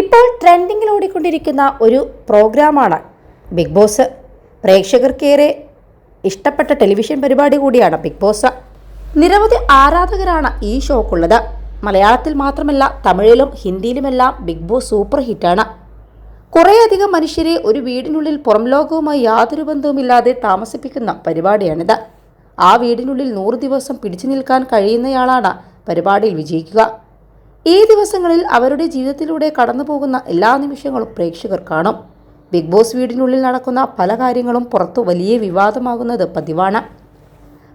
ഇപ്പോൾ ട്രെൻഡിങ്ങിൽ ഓടിക്കൊണ്ടിരിക്കുന്ന ഒരു പ്രോഗ്രാമാണ് ബിഗ് ബോസ് പ്രേക്ഷകർക്കേറെ ഇഷ്ടപ്പെട്ട ടെലിവിഷൻ പരിപാടി കൂടിയാണ് ബിഗ് ബോസ് നിരവധി ആരാധകരാണ് ഈ ഷോക്കുള്ളത്. മലയാളത്തിൽ മാത്രമല്ല തമിഴിലും ഹിന്ദിയിലുമെല്ലാം ബിഗ് ബോസ് സൂപ്പർ ഹിറ്റാണ് കുറേയധികം മനുഷ്യരെ ഒരു വീടിനുള്ളിൽ പുറം ലോകവുമായി യാതൊരു ബന്ധവുമില്ലാതെ താമസിപ്പിക്കുന്ന പരിപാടിയാണിത്. ആ വീടിനുള്ളിൽ നൂറ് ദിവസം പിടിച്ചു നിൽക്കാൻ കഴിയുന്നയാളാണ് പരിപാടിയിൽ വിജയിക്കുക. ഈ ദിവസങ്ങളിൽ അവരുടെ ജീവിതത്തിലൂടെ കടന്നു പോകുന്ന എല്ലാ നിമിഷങ്ങളും പ്രേക്ഷകർ കാണും. ബിഗ് ബോസ് വീടിനുള്ളിൽ നടക്കുന്ന പല കാര്യങ്ങളും പുറത്തു വലിയ വിവാദമാകുന്നത് പതിവാണ്.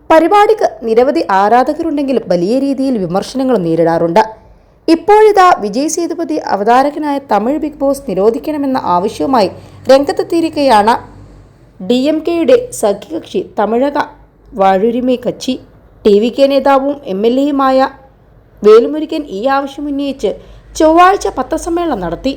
പരിപാടിക്ക് നിരവധി ആരാധകരുണ്ടെങ്കിലും വലിയ രീതിയിൽ വിമർശനങ്ങളും നേരിടാറുണ്ട്. ഇപ്പോഴിതാ വിജയ് സേതുപതി അവതാരകനായ തമിഴ് ബിഗ് ബോസ് നിരോധിക്കണമെന്ന ആവശ്യവുമായി രംഗത്തെത്തിയിരിക്കുകയാണ് ഡി എം കെയുടെ സഖ്യകക്ഷി Tamizhaga Vaazhvurimai Katchi T V K നേതാവും എം എൽ എയുമായ വേലുമുരുകൻ ഈ ആവശ്യം ഉന്നയിച്ച് ചൊവ്വാഴ്ച പത്രസമ്മേളനം നടത്തി.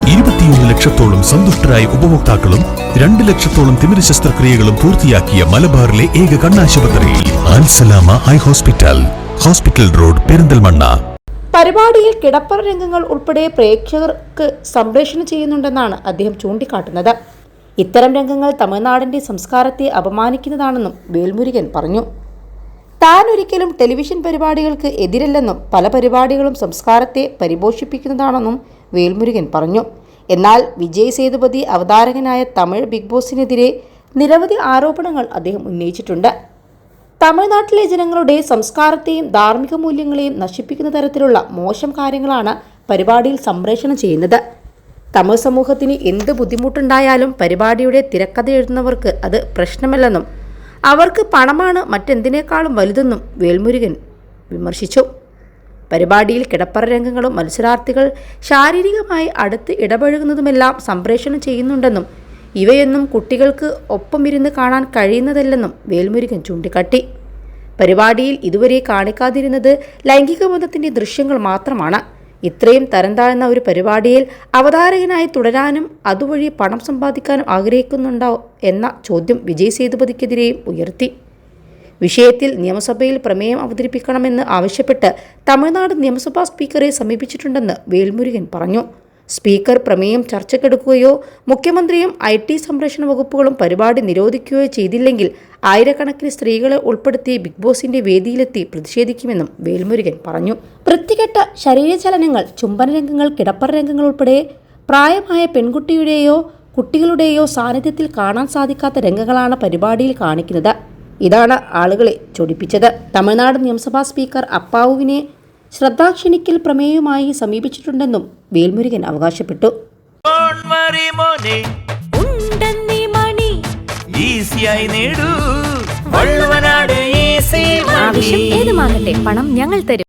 ഇരുപത്തിയൊന്ന് ലക്ഷത്തോളം സന്തുഷ്ടരായ ഉപഭോക്താക്കളും രണ്ട് ലക്ഷത്തോളം തിമിര ശസ്ത്രക്രിയകളും പൂർത്തിയാക്കിയ മലബാറിലെ ഏക കണ്ണാശുപത്രി Al Salama eye hospital hospital road Perinthalmanna. പരിപാടിയിൽ കിടപ്പറ രംഗങ്ങൾ ഉൾപ്പെടെ പ്രേക്ഷകർക്ക് സംപ്രേഷണം ചെയ്യുന്നുണ്ടെന്നാണ് അദ്ദേഹം ചൂണ്ടിക്കാട്ടുന്നത്. ഇത്തരം രംഗങ്ങൾ തമിഴ്നാടിന്റെ സംസ്കാരത്തെ അപമാനിക്കുന്നതാണെന്നും വേൽമുരുകൻ പറഞ്ഞു. താൻ ഒരിക്കലും ടെലിവിഷൻ പരിപാടികൾക്ക് എതിരല്ലെന്നും പല പരിപാടികളും സംസ്കാരത്തെ പരിപോഷിപ്പിക്കുന്നതാണെന്നും വേൽമുരുകൻ പറഞ്ഞു. എന്നാൽ വിജയ് സേതുപതി അവതാരകനായ തമിഴ് ബിഗ് ബോസിനെതിരെ നിരവധി ആരോപണങ്ങൾ അദ്ദേഹം ഉന്നയിച്ചിട്ടുണ്ട്. തമിഴ്നാട്ടിലെ ജനങ്ങളുടെ സംസ്കാരത്തെയും ധാർമ്മിക മൂല്യങ്ങളെയും നശിപ്പിക്കുന്ന തരത്തിലുള്ള മോശം കാര്യങ്ങളാണ് പരിപാടിയിൽ സംപ്രേഷണം ചെയ്യുന്നത്. തമിഴ് സമൂഹത്തിന് എന്ത് ബുദ്ധിമുട്ടുണ്ടായാലും പരിപാടിയുടെ തിരക്കഥ എഴുതുന്നവർക്ക് അത് പ്രശ്നമല്ലെന്നും അവർക്ക് പണമാണ് മറ്റെന്തിനേക്കാളും വലുതെന്നും വേൽമുരുകൻ വിമർശിച്ചു. പരിപാടിയിൽ കിടപ്പറ രംഗങ്ങളും മത്സരാർത്ഥികൾ ശാരീരികമായി അടുത്ത് ഇടപഴകുന്നതുമെല്ലാം സംപ്രേഷണം ചെയ്യുന്നുണ്ടെന്നും ഇവയൊന്നും കുട്ടികൾക്ക് ഒപ്പം ഇരുന്ന് കാണാൻ കഴിയുന്നതല്ലെന്നും വേൽമുരുകൻ ചൂണ്ടിക്കാട്ടി. പരിപാടിയിൽ ഇതുവരെ കാണിക്കാതിരുന്നത് ലൈംഗിക ബന്ധത്തിന്റെ ദൃശ്യങ്ങൾ മാത്രമാണ്. ഇത്രയും തരം താഴ്ന്ന ഒരു പരിപാടിയിൽ അവതാരകനായി തുടരാനും അതുവഴി പണം സമ്പാദിക്കാനും ആഗ്രഹിക്കുന്നുണ്ടോ എന്ന ചോദ്യം വിജയ് സേതുപതിക്കെതിരെയും ഉയർത്തി. വിഷയത്തിൽ നിയമസഭയിൽ പ്രമേയം അവതരിപ്പിക്കണമെന്ന് ആവശ്യപ്പെട്ട് തമിഴ്നാട് നിയമസഭാ സ്പീക്കറെ സമീപിച്ചിട്ടുണ്ടെന്ന് വേൽമുരുകൻ പറഞ്ഞു. സ്പീക്കർ പ്രമേയം ചർച്ചക്കെടുക്കുകയോ മുഖ്യമന്ത്രിയും ഐ ടി സംരക്ഷണ വകുപ്പുകളും പരിപാടി നിരോധിക്കുകയോ ചെയ്തില്ലെങ്കിൽ ആയിരക്കണക്കിന് സ്ത്രീകളെ ഉൾപ്പെടുത്തി ബിഗ് ബോസിന്റെ വേദിയിലെത്തി പ്രതിഷേധിക്കുമെന്നും വേൽമുരുകൻ പറഞ്ഞു. വൃത്തികെട്ട ശരീരചലനങ്ങൾ ചുംബന രംഗങ്ങൾ കിടപ്പറ രംഗങ്ങൾ ഉൾപ്പെടെ പ്രായമായ പെൺകുട്ടിയുടെയോ കുട്ടികളുടെയോ സാന്നിധ്യത്തിൽ കാണാൻ സാധിക്കാത്ത രംഗങ്ങളാണ് പരിപാടിയിൽ കാണിക്കുന്നത്. ഇതാണ് ആളുകളെ ചൊടിപ്പിച്ചത്. തമിഴ്നാട് നിയമസഭാ സ്പീക്കർ അപ്പാവുവിനെ ശ്രദ്ധാക്ഷണിക്കൽ പ്രമേയവുമായി സമീപിച്ചിട്ടുണ്ടെന്നും വേൽമുരുകൻ അവകാശപ്പെട്ടു. കോൺമറി മോനെ ഉണ്ടെന്നീ മണി. ഈസിയായി നേടൂ. വള്ളുവനാട് ഈസി ആവശ്യം ഏതുമാകട്ടെ പണം ഞങ്ങൾ തരും.